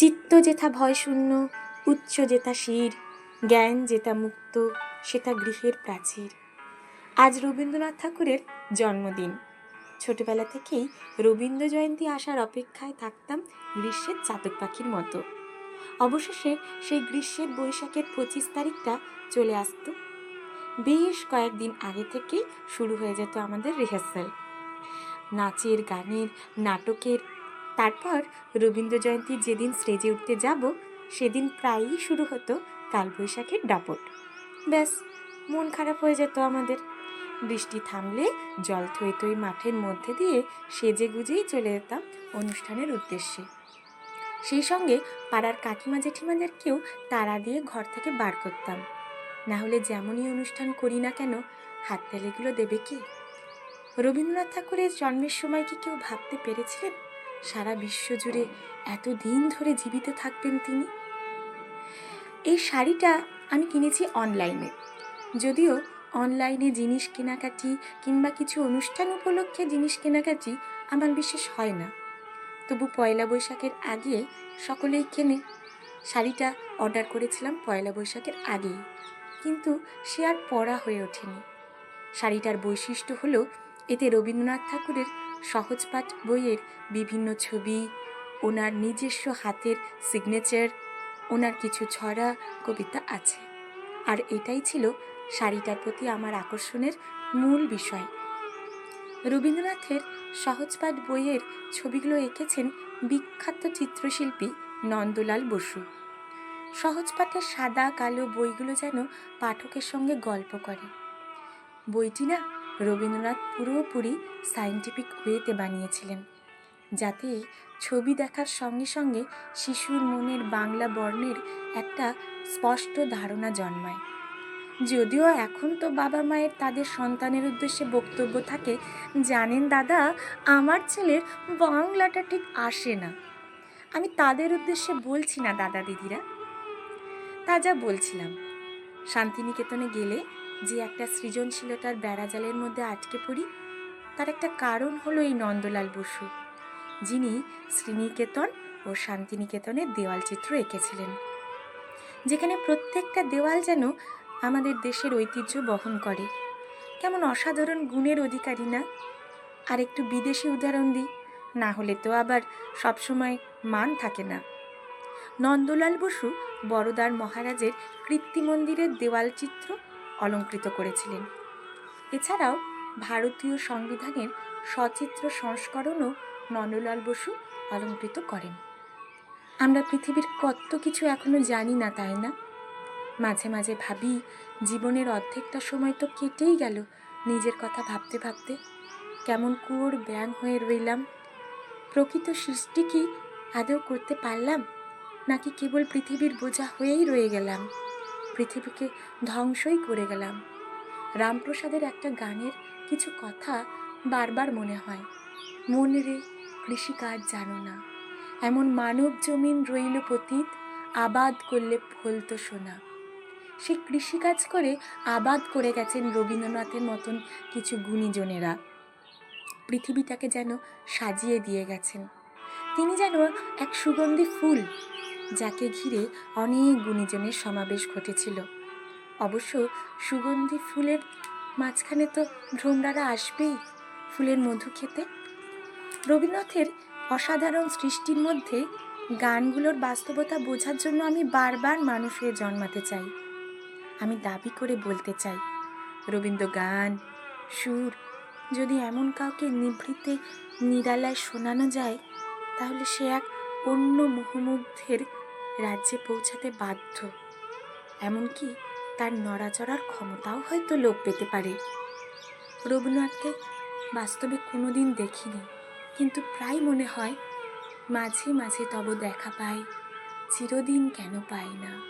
চিত্ত যেথা ভয়শূন্য, উচ্চ যেথা শির, জ্ঞান যেথা মুক্ত সেটা গৃহের প্রাচীর। আজ রবীন্দ্রনাথ ঠাকুরের জন্মদিন। ছোটবেলা থেকেই রবীন্দ্র জয়ন্তী আসার অপেক্ষায় থাকতাম গ্রীষ্মের চাতক পাখির মতো। অবশেষে সেই গ্রীষ্মের বৈশাখের পঁচিশ তারিখটা চলে আসতো। বেশ কয়েকদিন আগে থেকেই শুরু হয়ে যেত আমাদের রিহার্সাল। নাচের, গানের, নাটকের তারপর রবীন্দ্র জয়ন্তীর যেদিন স্টেজে উঠতে যাব, সেদিন প্রায়ই শুরু হতো কালবৈশাখের দাপট। ব্যাস, মন খারাপ হয়ে যেত আমাদের। বৃষ্টি থামলে জল থই থই মাঠের মধ্যে দিয়ে সেজে গুজেই চলে যেতাম অনুষ্ঠানের উদ্দেশ্যে। সেই সঙ্গে পাড়ার কাকিমা জেঠিমাদেরকেও তারা দিয়ে ঘর থেকে বার করতাম। না হলে যেমনই অনুষ্ঠান করি না কেন, হাততালিগুলো দেবে কে? রবীন্দ্রনাথ ঠাকুরের জন্মের সময় কি কেউ ভাবতে পেরেছিলেন? সারা বিশ্ব জুড়ে এত দিন ধরে জীবিত থাকবেন তিনি? এই শাড়িটা আমি কিনেছি অনলাইনে। যদিও অনলাইনে জিনিস কেনাকাটি কিংবা কিছু অনুষ্ঠান উপলক্ষে জিনিস কেনাকাটি আমার বিশেষ হয় না। তবু পয়লা বৈশাখের আগে সকলেই কেনে। শাড়িটা অর্ডার করেছিলাম পয়লা বৈশাখের আগেই। কিন্তু সে আর পরা হয়ে ওঠেনি। শাড়িটার বৈশিষ্ট্য হলো, এতে রবীন্দ্রনাথ ঠাকুরের সহজপাঠ বইয়ের বিভিন্ন ছবি, ওনার নিজস্ব হাতের সিগনেচার ওনার কিছু ছড়া কবিতা আছে। আর এটাই ছিল শাড়িটার প্রতি আমার আকর্ষণের মূল বিষয়। রবীন্দ্রনাথের সহজপাঠ বইয়ের ছবিগুলো এঁকেছেন বিখ্যাত চিত্রশিল্পী নন্দলাল বসু। সহজপাঠের সাদা কালো বইগুলো যেন পাঠকের সঙ্গে গল্প করে। বইটি না রবীন্দ্রনাথ পুরোপুরি সায়েন্টিফিক ওয়েতে বানিয়েছিলেন, যাতে ছবি দেখার সঙ্গে সঙ্গে শিশুর মনের বাংলা বর্ণের একটা স্পষ্ট ধারণা জন্মায়। যদিও এখন তো বাবা মায়ের তাদের সন্তানের উদ্দেশ্যে বক্তব্য থাকে, জানেন দাদা, আমার ছেলের বাংলাটা ঠিক আসে না। আমি তাদের উদ্দেশ্যে বলছি না, দাদা দিদিরা। তা যা বলছিলাম। শান্তিনিকেতনে গেলে যে একটা সৃজনশীলতার বেড়াজালের মধ্যে আটকে পড়ি, তার একটা কারণ হলো এই নন্দলাল বসু, যিনি শ্রীনিকেতন ও শান্তিনিকেতনের দেওয়াল চিত্র এঁকেছিলেন, যেখানে প্রত্যেকটা দেওয়াল যেন আমাদের দেশের ঐতিহ্য বহন করে। কেমন অসাধারণ গুণের অধিকারী না? আর একটু বিদেশি উদাহরণ দিই, না হলে তো আবার সবসময় মান থাকে না। নন্দলাল বসু বড়দার মহারাজের কৃত্তি মন্দিরের দেওয়াল চিত্র অলঙ্কৃত করেছিলেন। এছাড়াও ভারতীয় সংবিধানের সচিত্র সংস্করণও নন্দলাল বসু অলঙ্কৃত করেন। আমরা পৃথিবীর কত কিছু এখনও জানি না, তাই না? মাঝে মাঝে ভাবি, জীবনের অর্ধেকটা সময় তো কেটেই গেল নিজের কথা ভাবতে ভাবতে। কেমন কুয়োর ব্যাং হয়ে রইলাম। প্রকৃত সৃষ্টি কি আদৌ করতে পারলাম? নাকি কেবল পৃথিবীর বোঝা হয়েই রয়ে গেলাম? পৃথিবীকে ধ্বংসই করে গেলাম। রামপ্রসাদের একটা গানের কিছু কথা বারবার মনে হয়। মন রে, কৃষিকাজ জানো না। এমন মানব জমিন রইল পতীত, আবাদ করলে ফলতো সোনা। সে কৃষিকাজ করে আবাদ করে গেছেন রবীন্দ্রনাথের মতন কিছু গুণীজনেরা। পৃথিবীটাকে যেন সাজিয়ে দিয়ে গেছেন। তিনি যেন এক সুগন্ধি ফুল যাকে ঘিরে অনেক গুণীজনের সমাবেশ ঘটেছিল। অবশ্য সুগন্ধি ফুলের মাঝখানে তো ভ্রমরারা আসবেই ফুলের মধু খেতে। রবীন্দ্রনাথের অসাধারণ সৃষ্টির মধ্যে গানগুলোর বাস্তবতা বোঝার জন্য আমি বারবার মানুষ হয়ে জন্মাতে চাই। আমি দাবি করে বলতে চাই, রবীন্দ্র গান, সুর, যদি এমন কাউকে নিভৃতে নিরালায় শোনানো যায়, তাহলে সে এক অন্য মুহমুগ্ধের রাজ্যে পৌঁছাতে বাধ্য। এমনকি তার নড়াচড়ার ক্ষমতাও হয়তো লোপ পেতে পারে। রবীন্দ্রনাথকে বাস্তবে কোনোদিন দেখিনি, কিন্তু প্রায় মনে হয় মাঝে মাঝে তব দেখা পায়, চিরদিন কেন পায় না।